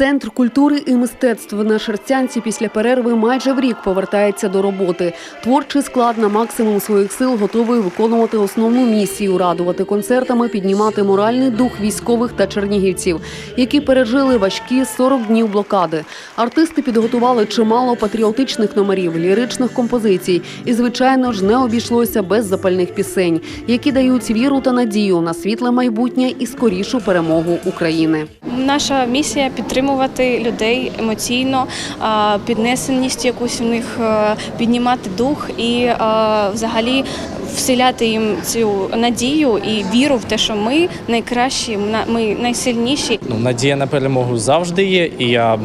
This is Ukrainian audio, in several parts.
Центр культури і мистецтв на Шерстянці після перерви майже в рік повертається до роботи. Творчий склад на максимум своїх сил готовий виконувати основну місію радувати концертами, піднімати моральний дух військових та чернігівців, які пережили важкі 40 днів блокади. Артисти підготували чимало патріотичних номерів, ліричних композицій, і звичайно ж не обійшлося без запальних пісень, які дають віру та надію на світле майбутнє і скорішу перемогу України. Наша місія підтримувати людей емоційно, піднесеність якусь у них е, піднімати дух і е, взагалі вселяти їм цю надію і віру в те, що ми найкращі, на- ми найсильніші. Ну, надія на перемогу завжди є, і я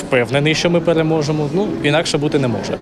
впевнений, що ми переможемо. Ну, інакше бути не може.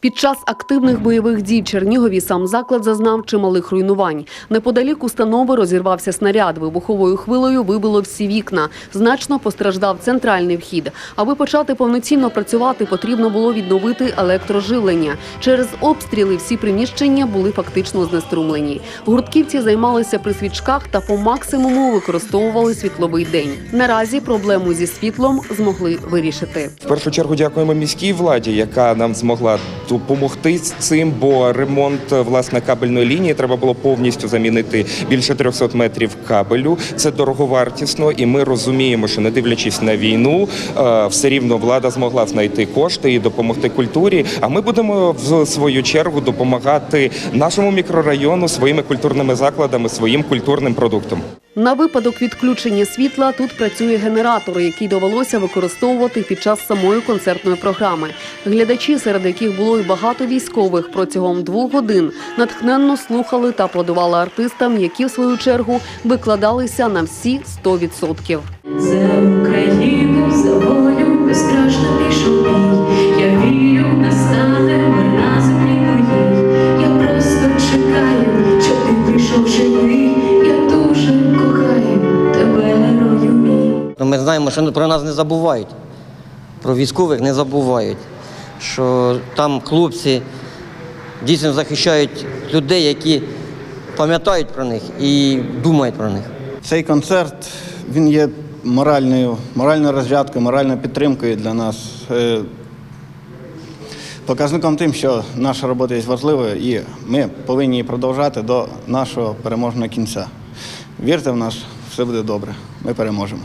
Під час активних бойових дій в Чернігові сам заклад зазнав чималих руйнувань. Неподалік установи розірвався снаряд. Вибуховою хвилею вибило всі вікна. Значно постраждав центральний вхід. Аби почати повноцінно працювати, потрібно було відновити електроживлення. Через обстріли всі приміщення були фактично знеструмлені. Гуртківці займалися при свічках та по максимуму використовували світловий день. Наразі проблему зі світлом змогли вирішити. В першу чергу дякуємо міській владі, яка нам змогла допомогти цим, бо ремонт власне кабельної лінії треба було повністю замінити більше 300 метрів кабелю. Це дороговартісно, і ми розуміємо, що не дивлячись на війну, е, все рівно влада змогла знайти кошти і допомогти культурі. А ми будемо в свою чергу допомагати нашому мікрорайону своїми культурними закладами, своїм культурним продуктом. На випадок відключення світла тут працює генератор, який довелося використовувати під час самої концертної програми. Глядачі, серед яких було й багато військових, протягом двох годин натхненно слухали та аплодували артистам, які в свою чергу викладалися на всі 100%. За Україну, за волю знаємо, що про нас не забувають. Про військових не забувають. Що там хлопці дійсно захищають людей, які пам'ятають про них і думають про них. Цей концерт він є моральною, моральною розрядкою, моральною підтримкою для нас. Е, Показником тим, що наша робота є важливою, і ми повинні її продовжати до нашого переможного кінця. Вірте в нас, все буде добре. Ми переможемо.